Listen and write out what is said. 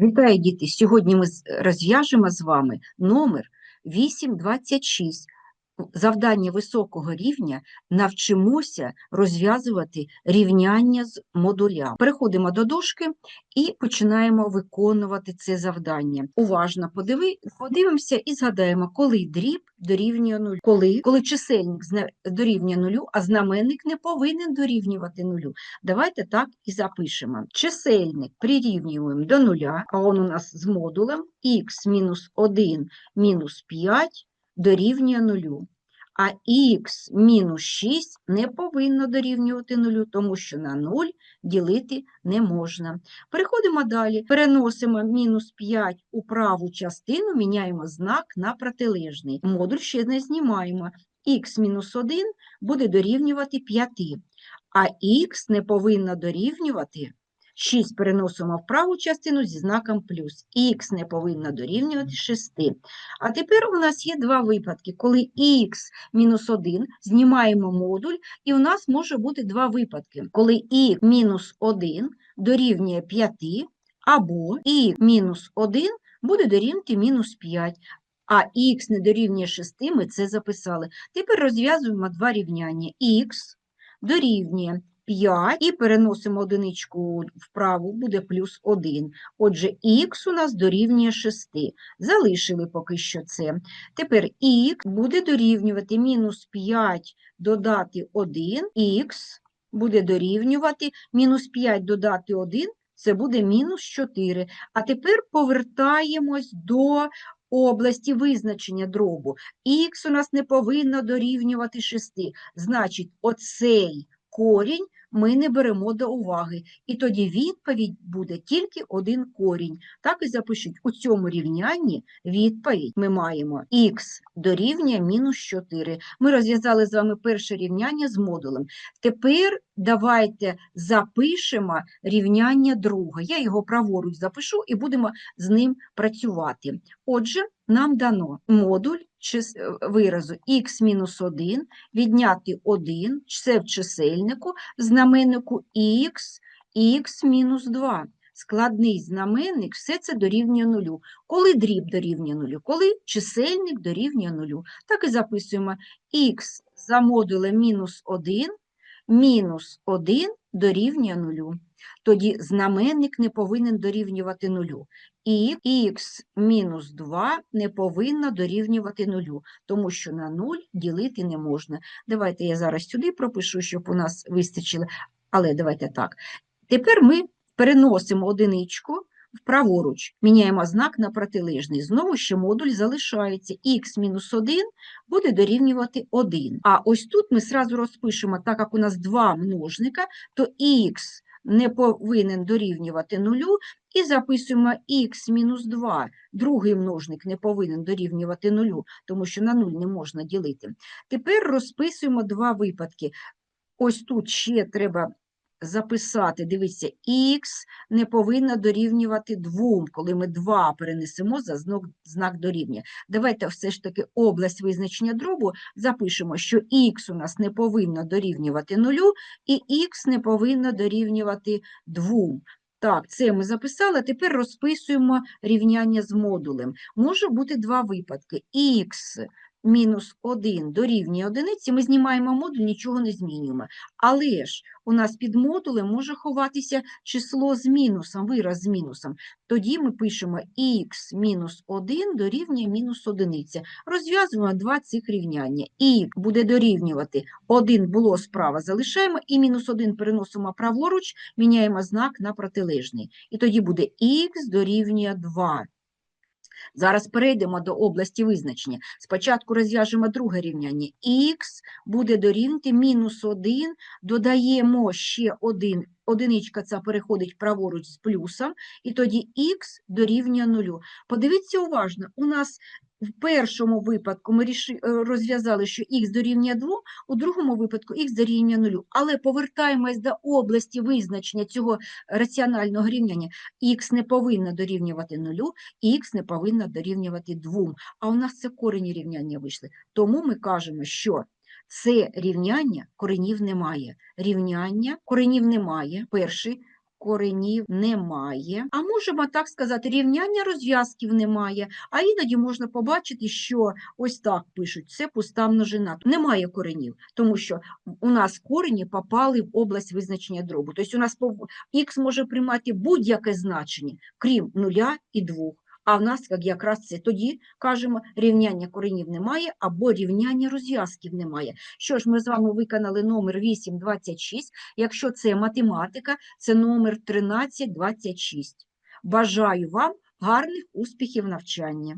Вітаю, діти! Сьогодні ми розв'яжемо з вами номер 826. Завдання високого рівня навчимося розв'язувати рівняння з модулями. Переходимо до дошки і починаємо виконувати це завдання. Уважно подиви, подивимося і згадаємо, коли дріб дорівнює нулю. Коли, коли чисельник дорівнює нулю, а знаменник не повинен дорівнювати нулю. Давайте так і запишемо. Чисельник прирівнюємо до нуля, а он у нас з модулем х мінус 1 мінус 5 дорівнює нулю. А х мінус 6 не повинно дорівнювати нулю, тому що на 0 ділити не можна. Переходимо далі. Переносимо мінус 5 у праву частину, міняємо знак на протилежний. Модуль ще не знімаємо. х мінус 1 буде дорівнювати 5, а х не повинно дорівнювати 6 переносимо в праву частину зі знаком плюс. Х не повинно дорівнювати 6. А тепер у нас є два випадки, коли х мінус 1 знімаємо модуль, і у нас може бути два випадки, коли х мінус 1 дорівнює 5, або х мінус 1 буде дорівнювати мінус 5. А х не дорівнює 6, ми це записали. Тепер розв'язуємо два рівняння. х дорівнює 5 і переносимо одиничку вправо, буде плюс 1. Отже, х у нас дорівнює 6. Залишили поки що це. Тепер х буде дорівнювати мінус 5 додати 1, х буде дорівнювати мінус 5 додати 1, це буде мінус 4. А тепер повертаємось до області визначення дробу. Х у нас не повинно дорівнювати 6. Значить, оцей корінь ми не беремо до уваги. І тоді відповідь буде тільки один корінь. Так і запишіть, у цьому рівнянні відповідь ми маємо х дорівнює мінус 4. Ми розв'язали з вами перше рівняння з модулем. Тепер давайте запишемо рівняння друге. Я його праворуч запишу і будемо з ним працювати. Отже, нам дано модуль виразу х-1 відняти 1, це в чисельнику, знаменнику х, х-2. Складний знаменник, все це дорівнює нулю. Коли дріб дорівнює нулю? Коли чисельник дорівнює нулю. Так і записуємо х за модулем мінус 1, мінус 1 дорівнює нулю. Тоді знаменник не повинен дорівнювати нулю. І х мінус 2 не повинно дорівнювати нулю, тому що на 0 ділити не можна. Давайте я зараз сюди пропишу, щоб у нас вистачило. Але давайте так. Тепер ми переносимо одиничку вправоруч, міняємо знак на протилежний. Знову ще модуль залишається. х мінус 1 буде дорівнювати 1. А ось тут ми сразу розпишемо, так як у нас два множника, то х не повинен дорівнювати нулю, і записуємо х мінус 2. Другий множник не повинен дорівнювати нулю, тому що на нуль не можна ділити. Тепер розписуємо два випадки. Ось тут ще треба записати, дивіться, х не повинно дорівнювати 2, коли ми 2 перенесемо за знак, знак дорівнює. Давайте все ж таки область визначення дробу запишемо, що х у нас не повинно дорівнювати 0, і х не повинно дорівнювати 2. Так, це ми записали. Тепер розписуємо рівняння з модулем. Може бути два випадки. х мінус 1 дорівнює одиниці, ми знімаємо модуль, нічого не змінюємо. Але ж у нас під модулем може ховатися число з мінусом, вираз з мінусом. Тоді ми пишемо х мінус 1 дорівнює мінус одиниця. Розв'язуємо два цих рівняння. х буде дорівнювати 1 було справа, залишаємо, і мінус 1 переносимо праворуч, міняємо знак на протилежний. І тоді буде х дорівнює 2. Зараз перейдемо до області визначення. Спочатку розв'яжемо друге рівняння. х буде дорівнити мінус 1, додаємо ще 1, одиничка ця переходить праворуч з плюсом, і тоді х дорівнює 0. Подивіться уважно, у нас в першому випадку ми е, розв'язали, що х дорівнює 2, у другому випадку х дорівнює 0. Але повертаємось до області визначення цього раціонального рівняння. х не повинно дорівнювати 0, х не повинно дорівнювати 2. А у нас це корені рівняння вийшли. Тому ми кажемо, що це рівняння коренів немає. Рівняння коренів немає. Перший коренів немає. А можемо так сказати, рівняння розв'язків немає. А іноді можна побачити, що ось так пишуть, це пуста множина. Немає коренів, тому що у нас корені попали в область визначення дробу. Тобто у нас х може приймати будь-яке значення, крім нуля і двох. А в нас як якраз це тоді кажемо, рівняння коренів немає або рівняння розв'язків немає. Що ж, ми з вами виконали номер 826. Якщо це математика, це номер 1326. Бажаю вам гарних успіхів в навчанні.